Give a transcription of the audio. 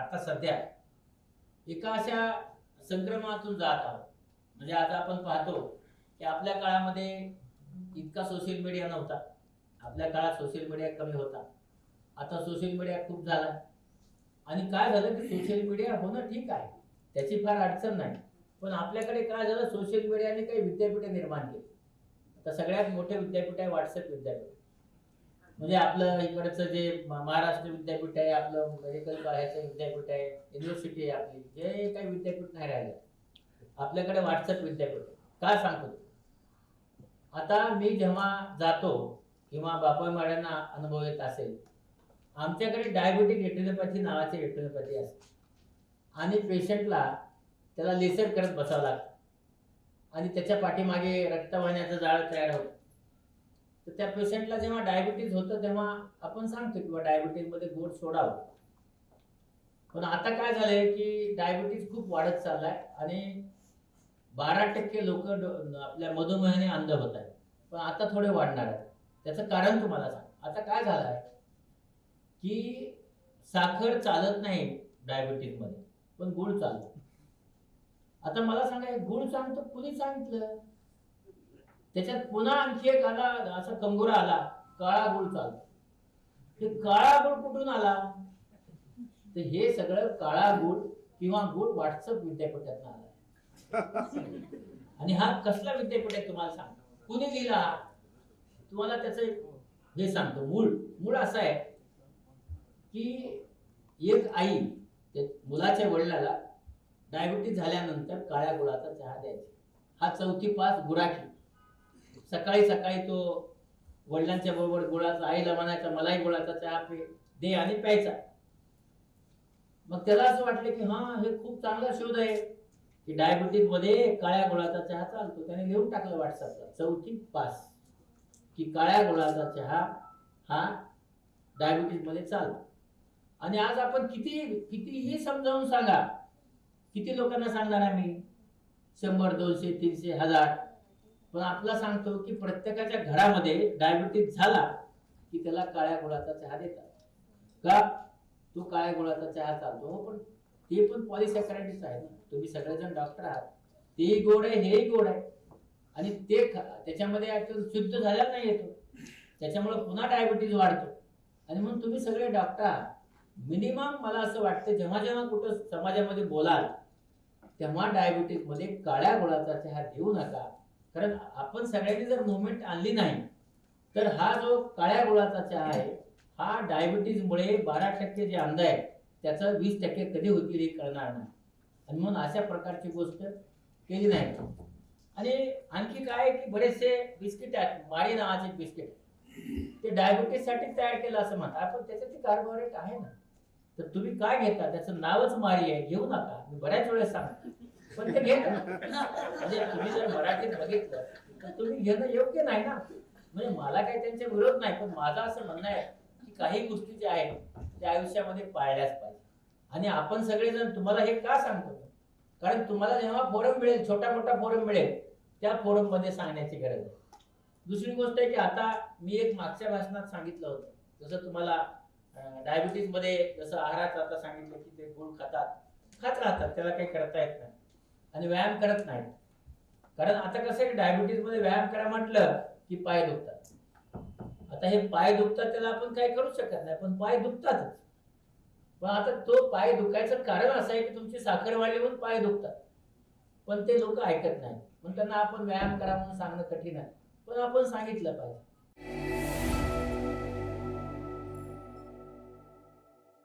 आता सध्या एका अशा संक्रमणातून जात आहोत. म्हणजे आता आपण पाहतो की आपल्या काळामध्ये इतका सोशल मीडिया नव्हता. आपल्या काळात सोशल मीडिया कमी होता. आता सोशल मीडिया खूप झाला. आणि काय झालं की सोशल मीडिया होणं ठीक आहे. त्याची फार अडचण नाही. पण आपल्याकडे काय झालं सोशल मीडियाने काही विद्यापीठे निर्माण केली. आता सगळ्यात मोठे विद्यापीठ आहे व्हॉट्सअप विद्यापीठ. म्हणजे आपलं इकडचं जे महाराष्ट्र विद्यापीठ आहे आपलं मेडिकल ह्याचं विद्यापीठ आहे युनिव्हर्सिटी आहे आपली जे काही विद्यापीठ नाही राहिलं आपल्याकडे व्हॉट्सअप विद्यापीठ का सांगतो? आता मी जेव्हा जातो किंवा बापा माड्यांना अनुभव येत असेल आमच्याकडे डायबिटिक रेटिनोपॅथी नावाची रेटिनोपॅथी असते. आणि पेशंटला त्याला लेसर करत बसावं लागतं. आणि त्याच्या पाठीमागे रक्तवाहिन्याचं जाळं तयार होतं. तर त्या पेशंटला जेव्हा डायबिटीज होतं तेव्हा आपण सांगतो किंवा डायबिटीजमध्ये गोड सोडावं हो. पण आता काय झालंय की डायबिटीज खूप वाढत चाललाय आणि बारा टक्के लोक आपल्या मधुमेहाने अंध होत आहेत. पण आता थोडे वाढणार आहेत. त्याचं कारण तुम्हाला सांग. आता काय झालं आहे की साखर चालत नाही डायबिटीजमध्ये पण गुळ चालतो. आता मला सांगा गुळ सांगतो कुणी सांगितलं? त्याच्यात पुन्हा आणखी एक आला असा कंगुरा आला काळा गुळ चालतो. ते काळा गुळ कुठून आला? तर हे सगळं काळा गुळ किंवा गुळ व्हॉट्सअप विद्यापीठात आला. आणि हा कसला विद्यापीठ आहे तुम्हाला सांगतो. कुणी लिहिला हा? तुम्हाला त्याचं एक हे सांगतो मूळ. मूळ असं आहे की एक आई मुलाच्या वडिलाला डायबिटीज झाल्यानंतर काळ्या गुळाचा चहा द्यायची. हा चौथी पास गुराखी. सकाळी सकाळी तो वडिलांच्या बरोबर गुळाचा आईला म्हणायचा मलाही गुळाचा चहा पे दे आणि प्यायचा. मग त्याला असं वाटलं की हा हे खूप चांगला शोध आहे की डायबिटीजमध्ये काळ्या गुळाचा चहा चालतो. त्याने लिहून टाकलं व्हॉट्सअपला चौथी पास की काळ्या गुळाचा चहा हा डायबिटीजमध्ये चालतो. आणि आज आपण किती कितीही समजावून सांगा किती लोकांना सांगणार आम्ही शंभर दोनशे तीनशे हजार. पण आपला सांगतो की प्रत्येकाच्या घरामध्ये डायबिटीज झाला की त्याला काळ्या गुळाचा चहा देतात. का? तो काळ्या गुळाचा चहा चालतो हो, पण ते पण पॉलिसॅकरायटिस आहे. ना तुम्ही सगळेजण डॉक्टर आहात. तेही गोड आहे हेही गोड आहे. आणि ते खा त्याच्यामध्ये actually शुद्ध झालेला नाही येतो त्याच्यामुळे पुन्हा डायबिटीज वाढतो. आणि म्हणून तुम्ही सगळे डॉक्टर आहात. मिनिमम मला असं वाटतं जेव्हा जेव्हा कुठं समाजामध्ये बोलाल तेव्हा डायबिटीजमध्ये काळ्या गुळाचा चहा देऊ नका. कारण आपण सगळ्यांनी जर मुवमेंट आणली नाही तर हा जो काळ्या गुळाचा चहा आहे हा डायबिटीजमुळे बारा टक्के जे अंध आहे त्याचं वीस टक्के कधी होतील हे कळणार नाही. आणि म्हणून अशा प्रकारची गोष्ट केली नाही. आणि आणखी काय आहे की बरेचसे बिस्किट आहेत माळी नावाचे बिस्किट. ते डायबिटीजसाठी तयार केलं असं म्हणतात. पण त्याच्यात कार्बोहायड्रेट आहे ना? तर तुम्ही काय घेता? त्याचं नावच मारी आहे. घेऊ नका. मी बऱ्याच वेळेस सांगतो. पण ते घेता म्हणजे तुम्ही जर मराठीत बघितलं तर तुम्ही घेणं योग्य नाही ना. म्हणजे मला काही त्यांच्या विरोध नाही पण माझं असं म्हणणं आहे की काही गोष्टी ज्या आहेत त्या आयुष्यामध्ये पाळल्याच पाहिजे. आणि आपण सगळेजण तुम्हाला हे का सांगतो? कारण तुम्हाला जेव्हा फोरम मिळेल छोटा मोठा फोरम मिळेल त्या फोरममध्ये सांगण्याची गरज आहे. दुसरी गोष्ट आहे की आता मी एक मागच्या भाषणात सांगितलं होतं. जसं तुम्हाला डायबिटीजमध्ये जसं आहारात आता सांगितलं की ते गुळ खातात. खात राहतात त्याला काही करता येत नाही. आणि व्यायाम करत नाही कारण आता कसं आहे डायबिटीजमध्ये व्यायाम करा म्हटलं की पाय दुखतात. आता हे पाय दुखतात त्याला आपण काही करू शकत नाही पण पाय दुखतातच. पण आता तो पाय दुखायचं कारण असं आहे की तुमची साखर वाढली म्हणून पाय दुखतात. पण ते लोक ऐकत नाही पण त्यांना आपण व्यायाम करा म्हणून सांगणं कठीण आहे. पण आपण सांगितलं पाहिजे.